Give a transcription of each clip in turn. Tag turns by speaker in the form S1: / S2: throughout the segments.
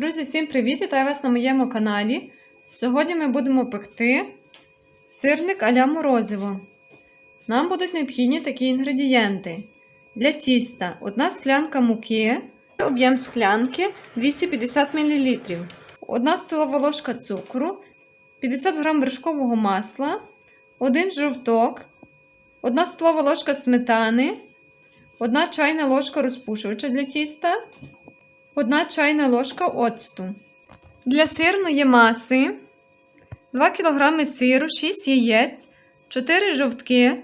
S1: Друзі, всім привіт! Вітаю вас на моєму каналі. Сьогодні ми будемо пекти сирник аля морозиво. Нам будуть необхідні такі інгредієнти. Для тіста 1 склянка муки, об'єм склянки 250 мл, 1 столова ложка цукру, 50 г вершкового масла, 1 жовток, 1 столова ложка сметани, 1 чайна ложка розпушувача для тіста. 1 чайна ложка оцту. Для сирної маси 2 кг сиру, 6 яєць, 4 жовтки,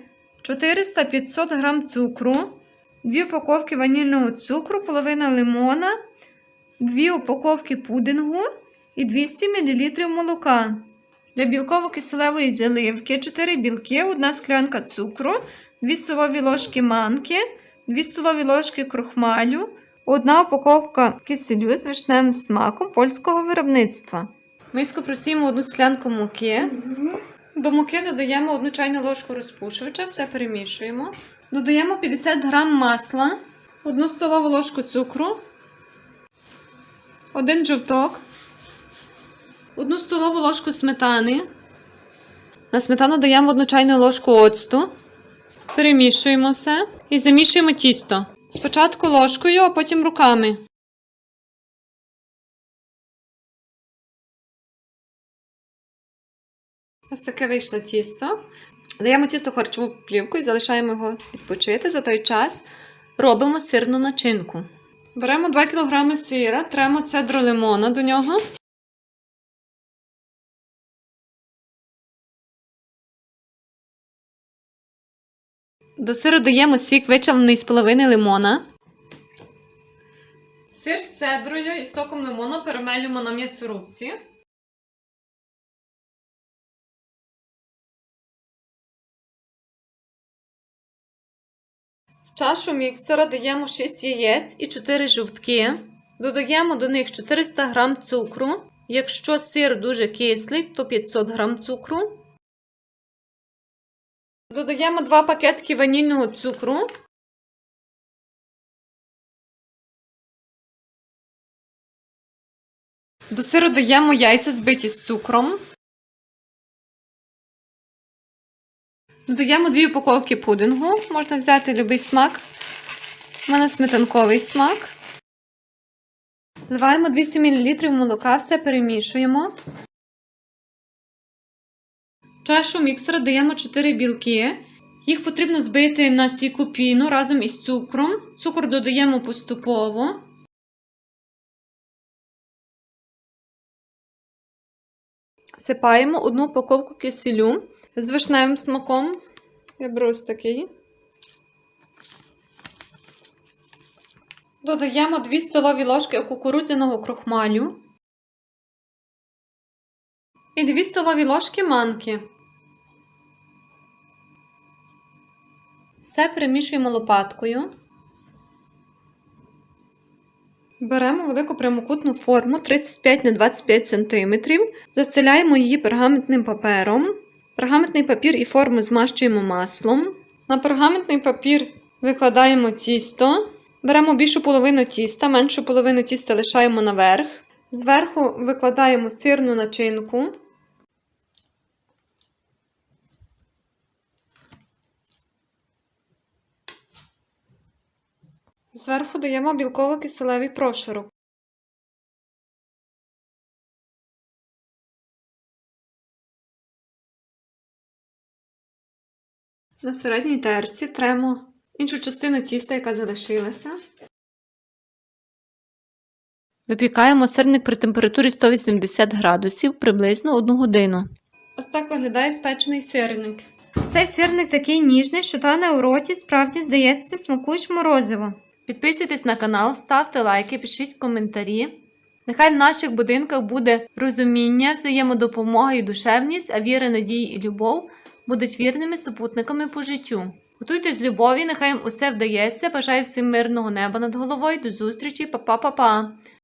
S1: 400-500 г цукру, 2 упаковки ванільного цукру, половина лимона, 2 упаковки пудингу і 200 мл молока. Для білково-киселевої заливки 4 білки, 1 склянка цукру, 2 столові ложки манки, 2 столові ложки крохмалю. Одна упаковка киселю з вишневим смаком польського виробництва. Миску просіємо одну склянку муки. До муки додаємо одну чайну ложку розпушувача, все перемішуємо. Додаємо 50 грам масла, одну столову ложку цукру, один жовток, одну столову ложку сметани. На сметану даємо одну чайну ложку оцту. Перемішуємо все і замішуємо тісто. Спочатку ложкою, а потім руками. Ось таке вийшло тісто. Даємо тісто в харчову плівку і залишаємо його відпочити. За той час робимо сирну начинку. Беремо 2 кг сира, тремо цедру лимона до нього. До сиру даємо сік вичавлений з половини лимона. Сир з цедрою і соком лимону перемелюємо на м'ясорубці. Чашу міксера даємо 6 яєць і 4 жовтки. Додаємо до них 400 г цукру. Якщо сир дуже кислий, то 500 г цукру. Додаємо 2 пакетки ванільного цукру. До сиру даємо яйця збиті з цукром. Додаємо 2 упаковки пудингу. Можна взяти будь-який смак. У мене сметанковий смак. Вливаємо 200 мл молока, все перемішуємо. Чашу міксера даємо 4 білки. Їх потрібно збити на стійку піну разом із цукром. Цукор додаємо поступово. Сипаємо одну упаковку киселю з вишневим смаком. Я беру ось такий. Додаємо 2 столові ложки кукурудзяного крохмалю. І 2 столові ложки манки. Все перемішуємо лопаткою. Беремо велику прямокутну форму 35 на 25 см, застеляємо її пергаментним папером. Пергаментний папір і форму змащуємо маслом. На пергаментний папір викладаємо тісто. Беремо більшу половину тіста, меншу половину тіста лишаємо наверх. Зверху викладаємо сирну начинку. Зверху даємо білково-киселевий прошарок. На середній терці тремо іншу частину тіста, яка залишилася. Випікаємо сирник при температурі 180 градусів приблизно 1 годину. Ось так виглядає спечений сирник. Цей сирник такий ніжний, що тане у роті справді здається смакуєш морозиво. Підписуйтесь на канал, ставте лайки, пишіть коментарі. Нехай в наших будинках буде розуміння, взаємодопомога і душевність, а віра, надія і любов будуть вірними супутниками по життю. Готуйте з любові, нехай їм усе вдається. Бажаю всім мирного неба над головою. До зустрічі, па-па-па-па!